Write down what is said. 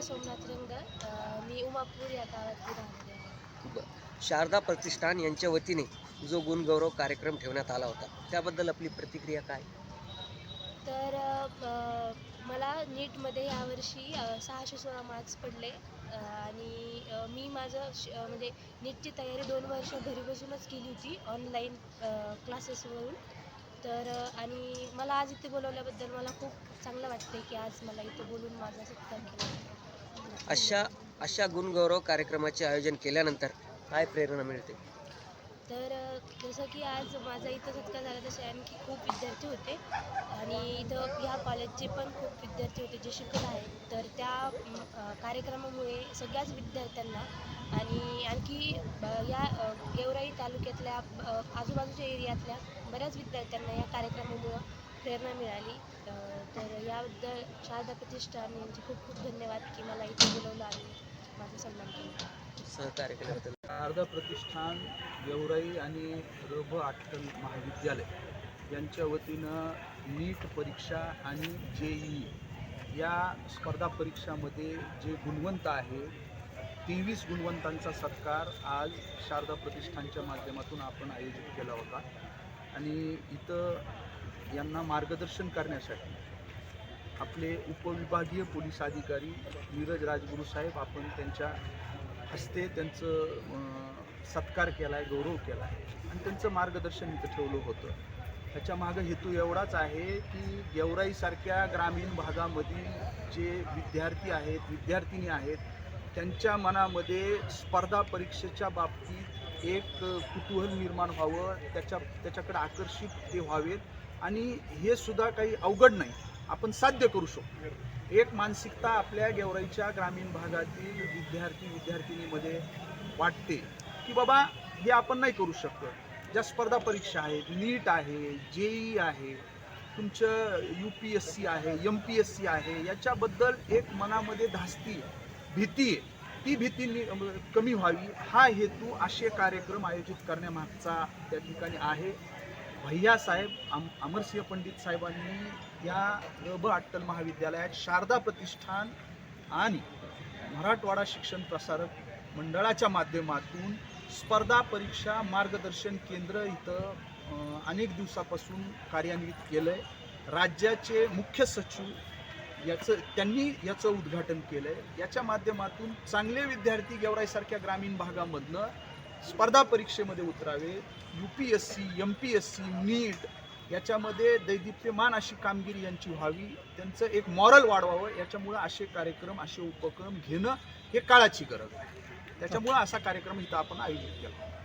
सोमनाथ रंग अ, मी उमापूर या गावातली आहे. ब- शारदा प्रतिष्ठान यांच्या वतीने जो गुणगौरव कार्यक्रम ठेवण्यात आला होता त्याबद्दल आपली प्रतिक्रिया काय? तर अ, मला नीटमध्ये यावर्षी अ, सहाशे सोळा मार्क्स पडले. अ, आणि अ, मी माझं श अ, म्हणजे नीटची तयारी दोन वर्ष घरी बसूनच केली होती ऑनलाईन क्लासेसवरून तर आणि मला आज इथे बोलवल्याबद्दल मला खूप चांगलं वाटतं की आज मला इथे बोलून माझा सत्कार केला. अशा अशा गुणगौरव कार्यक्रमाचे आयोजन केल्यानंतर काय प्रेरणा मिळते? तर जसं की आज माझा इथं सत्कार झाला तसे आणखी खूप विद्यार्थी होते. आणि इथं ह्या कॉलेजचे पण खूप विद्यार्थी होते जे शिकत आहेत. तर त्या कार्यक्रमामुळे सगळ्याच विद्यार्थ्यांना आणि आणखी या गेवराई तालुक्यातल्या आजूबाजूच्या एरियातल्या बऱ्याच विद्यार्थ्यांना या कार्यक्रमामुळं प्रेरणा मिळाली. अ, तर याबद्दल शारदा प्रतिष्ठान यांचे खूप खूप धन्यवाद की मला इथे बोलवलं आणि माझा सन्मान केला. सहकार्य केल्याबद्दल. शारदा प्रतिष्ठान गेवराई आणि रभ आटल महाविद्यालय यांच्या वतीनं नीट परीक्षा आणि जे ई या स्पर्धा परीक्षामध्ये जे गुणवंत आहे तेवीस गुणवंतांचा सत्कार आज शारदा प्रतिष्ठानच्या माध्यमातून आपण आयोजित केला होता. आणि इथं यांना मार्गदर्शन करण्यासाठी आपले उपविभागीय पोलीस अधिकारी नीरज राजगुरू साहेब आपण त्यांच्या हस्ते त्यांचं सत्कार केला आहे गौरव केला आहे आणि त्यांचं मार्गदर्शन इथं ठेवलं होतं. ह्याच्या मागं हेतू एवढाच आहे की गेवराईसारख्या ग्रामीण भागामधील जे विद्यार्थी आहेत विद्यार्थिनी आहेत त्यांच्या मनामध्ये स्पर्धा परीक्षेच्या बाबतीत एक कुतूहल निर्माण व्हावं त्याच्या त्याच्याकडे आकर्षित ते व्हावेत. आणि हे सुद्धा काही अवघड नाही. आपण साध्य करू शकतो. एक मानसिकता आपल्या गेवराईच्या ग्रामीण भागातील विद्यार्थी विद्यार्थिनीमध्ये वाटते की बाबा हे आपण नाही करू शकत. ज्या स्पर्धा परीक्षा आहेत नीट आहे जेई आहे तुमचं यू पी एस सी आहे एम पी एस सी आहे याच्याबद्दल एक मनामध्ये धास्ती भीती आहे. ती भीती नि- कमी व्हावी. हा हेतू असे कार्यक्रम आयोजित करण्यामागचा त्या ठिकाणी आहे. भैया साहेब आम अमरसिंह पंडित साहेबांनी या रब अट्टल महाविद्यालयात शारदा प्रतिष्ठान आणि मराठवाडा शिक्षण प्रसारक मंडळाच्या माध्यमातून स्पर्धा परीक्षा मार्गदर्शन केंद्र इथं अनेक दिवसापासून कार्यान्वित केलं आहे राज्याचे मुख्य सचिव याचं त्यांनी याचं उद्घाटन केलं आहे याच्या माध्यमातून चांगले विद्यार्थी गेवराईसारख्या ग्रामीण भागामधनं स्पर्धा परीक्षेमध्ये उतरावे U P S C M P S C NEET याच्यामध्ये दैदिप्यमान अशी कामगिरी यांची व्हावी त्यांचं एक मॉरल वाढवावं याच्यामुळं असे कार्यक्रम असे उपक्रम घेणं हे काळाची गरज आहे. त्याच्यामुळं असा कार्यक्रम इथं आपण आयोजित केला.